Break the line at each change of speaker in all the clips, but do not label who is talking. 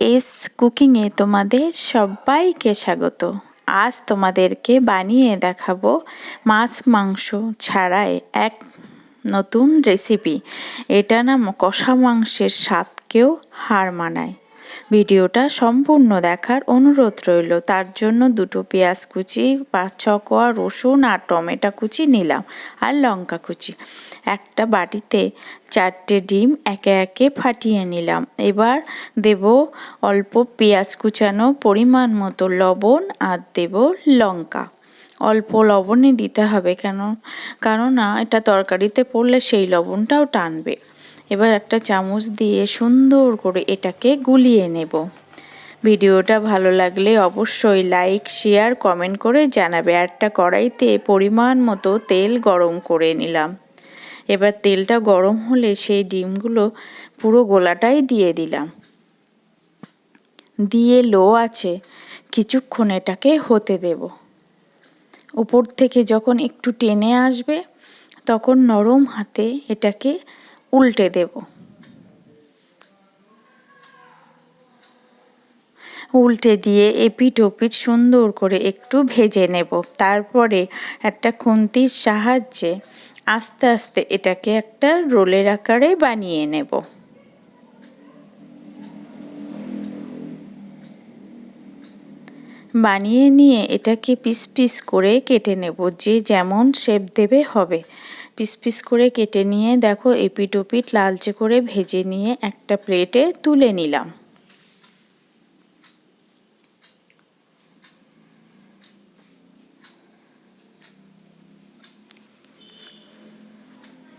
S কুকিংয়ে তোমাদের সবাইকে স্বাগত। আজ তোমাদেরকে বানিয়ে দেখাবো মাছ মাংস ছাড়াই এক নতুন রেসিপি এটা না কষা মাংসের স্বাদকেও হার মানায়। ভিডিওটা সম্পূর্ণ দেখার অনুরোধ রইল। তার জন্য দুটো পেঁয়াজ কুচি, পাঁচ ছ কোয়া রসুন আর টমেটো কুচি নিলাম আর লঙ্কা কুচি। একটা বাটিতে চারটে ডিম একে একে ফাটিয়ে নিলাম। এবার দেব অল্প পেঁয়াজ কুচানো পরিমাণ মতো লবণ আর দেব লঙ্কা। অল্প লবণই দিতে হবে কেন, কেননা এটা তরকারিতে পড়লে সেই লবণটাও টানবে। এবার একটা চামচ দিয়ে সুন্দর করে এটাকে গুলিয়ে নেব। ভিডিওটা ভালো লাগলে অবশ্যই লাইক, শেয়ার, কমেন্ট করে জানাবে। একটা কড়াইতে পরিমাণ মতো তেল গরম করে নিলাম। এবার তেলটা গরম হলে সেই ডিমগুলো পুরো গোলাটাই দিয়ে দিলাম। দিয়ে লো আছে, কিছুক্ষণ এটাকে হতে দেব। উপর থেকে যখন একটু টেনে আসবে, তখন নরম হাতে এটাকে উল্টে দেব। উল্টে দিয়ে এপিট ওপিট সুন্দর করে একটু ভেজে নেব। তারপরে একটা খুন্তির সাহায্যে আস্তে আস্তে এটাকে একটা রোলের আকারে বানিয়ে নেব। বানিয়ে নিয়ে এটাকে পিস পিস করে কেটে নেব, যে যেমন শেপ দেবে হবে। পিস পিস করে কেটে নিয়ে দেখো এপিট ওপিট লালচে করে ভেজে নিয়ে একটা প্লেটে তুলে নিলাম।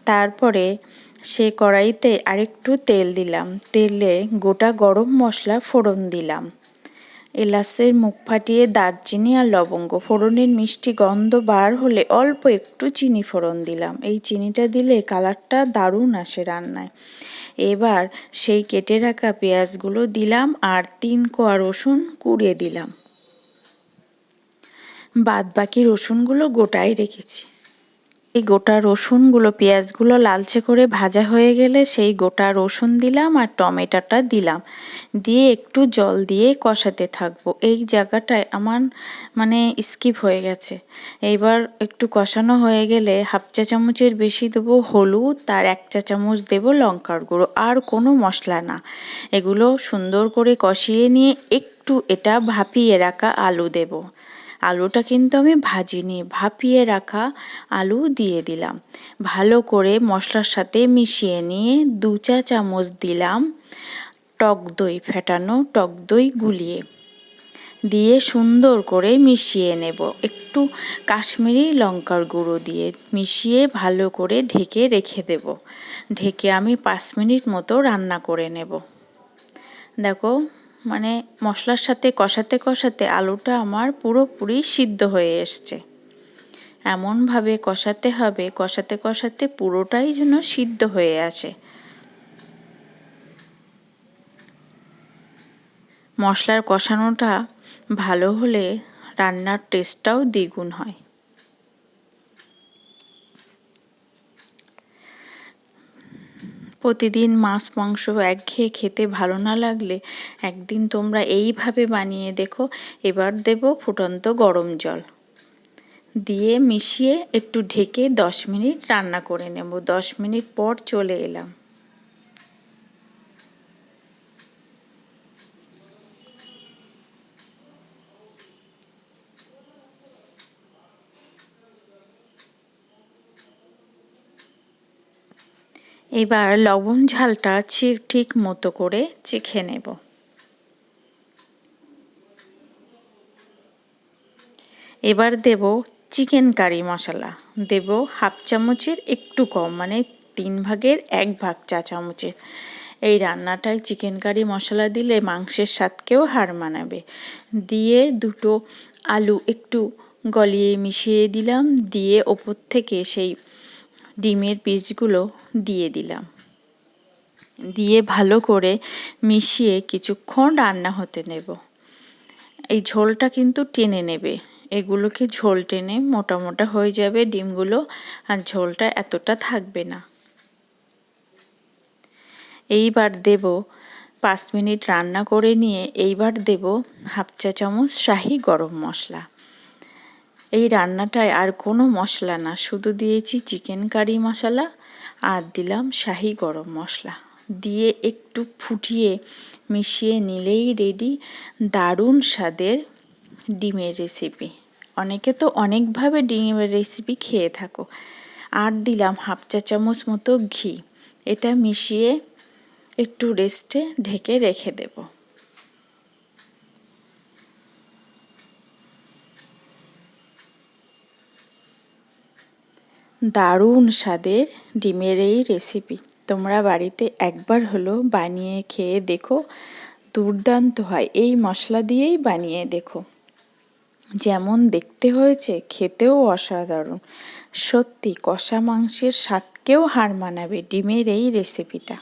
তারপরে সে কড়াইতে আরেকটু তেল দিলাম। তেলে গোটা গরম মশলা ফোড়ন দিলাম। এলাচের মুখ ফাটিয়ে দারচিনি আর লবঙ্গ ফোড়নের মিষ্টি গন্ধ বার হলে অল্প একটু চিনি ফোড়ন দিলাম। এই চিনিটা দিলে কালারটা দারুণ আসে রান্নায়। এবার সেই কেটে রাখা পেঁয়াজগুলো দিলাম আর তিন কোয়া রসুন কুড়িয়ে দিলাম। বাদ বাকি রসুনগুলো গোটাই রেখেছি। এই গোটা রসুনগুলো, পেঁয়াজগুলো লালচে করে ভাজা হয়ে গেলে সেই গোটা রসুন দিলাম আর টমেটোটা দিলাম। দিয়ে একটু জল দিয়ে কষাতে থাকব। এই জায়গাটায় আমার মানে স্কিপ হয়ে গেছে। এইবার একটু কষানো হয়ে গেলে হাফ চা চামচের বেশি দেবো হলুদ তার এক চা চামচ দেবো লঙ্কার গুঁড়ো। আর কোনো মশলা না। এগুলো সুন্দর করে কষিয়ে নিয়ে একটু এটা ভাপিয়ে রাখা আলু দেবো। আলুটা কিন্তু আমি ভাজিনি ভাপিয়ে রাখা আলু দিয়ে দিলাম। ভালো করে মশলার সাথে মিশিয়ে নিয়ে দু চা চামচ দিলাম টক দই ফেটানো টক দই গুলিয়ে। দিয়ে সুন্দর করে মিশিয়ে নেব। একটু কাশ্মীরি লঙ্কার গুঁড়ো দিয়ে মিশিয়ে ভালো করে ঢেকে রেখে দেব। ঢেকে আমি পাঁচ মিনিট মতো রান্না করে নেব। দেখো মানে মশলার সাথে কষাতে কষাতে আলুটা আমার পুরোপুরি সিদ্ধ হয়ে এসছে। এমনভাবে কষাতে হবে, কষাতে কষাতে পুরোটাই যেন সিদ্ধ হয়ে আসে। মশলার কষানোটা ভালো হলে রান্নার টেস্টটাও দ্বিগুণ হয়। প্রতিদিন মাছ, মাংস একঘেয়ে খেতে ভালো না লাগলে একদিন তোমরা এইভাবে বানিয়ে দেখো। এবার দেব ফুটন্ত গরম জল। দিয়ে মিশিয়ে একটু ঢেকে দশ মিনিট রান্না করে নেব। দশ মিনিট পর চলে এলাম। এবার লবণ ঝালটা ঠিক মতো করে চেখে নেব। এবার দেব চিকেন কারি মশলা। দেব হাফ চামচের একটু কম মানে তিন ভাগের এক ভাগ চা চামচের। এই রান্নাটায় চিকেন কারি মশলা দিলে মাংসের স্বাদকেও হার মানাবে। দিয়ে দুটো আলু একটু গলিয়ে মিশিয়ে দিলাম। দিয়ে ওপর থেকে সেই ডিমের পিসগুলো দিয়ে দিলাম। দিয়ে ভালো করে মিশিয়ে কিছুক্ষণ রান্না হতে নেব। এই ঝোলটা কিন্তু টেনে নেবে। এগুলোকে ঝোল টেনে মোটা মোটা হয়ে যাবে ডিমগুলো আর ঝোলটা এতটা থাকবে না। এইবার দেব পাঁচ মিনিট রান্না করে নিয়ে এইবার দেব হাফ চা চামচ শাহি গরম মশলা। এই রান্নাটায় আর কোনো মশলা না। শুধু দিয়েছি চিকেন কারি মশলা আর দিলাম শাহি গরম মশলা। দিয়ে একটু ফুটিয়ে মিশিয়ে নিলেই রেডি দারুণ স্বাদের ডিমের রেসিপি অনেকে তো অনেকভাবে ডিমের রেসিপি খেয়ে থাকো। আর দিলাম হাফ চা চামচ মতো ঘি। এটা মিশিয়ে একটু রেস্টে ঢেকে রেখে দেব। দারুণ স্বাদের ডিমের এই রেসিপি তোমরা বাড়িতে একবার হলো বানিয়ে খেয়ে দেখো, দুর্দান্ত হয়। এই মশলা দিয়েই বানিয়ে দেখো। যেমন দেখতে হয়েছে, খেতেও অসাধারণ। সত্যি, কষা মাংসের স্বাদকেও হার মানাবে ডিমের এই রেসিপিটা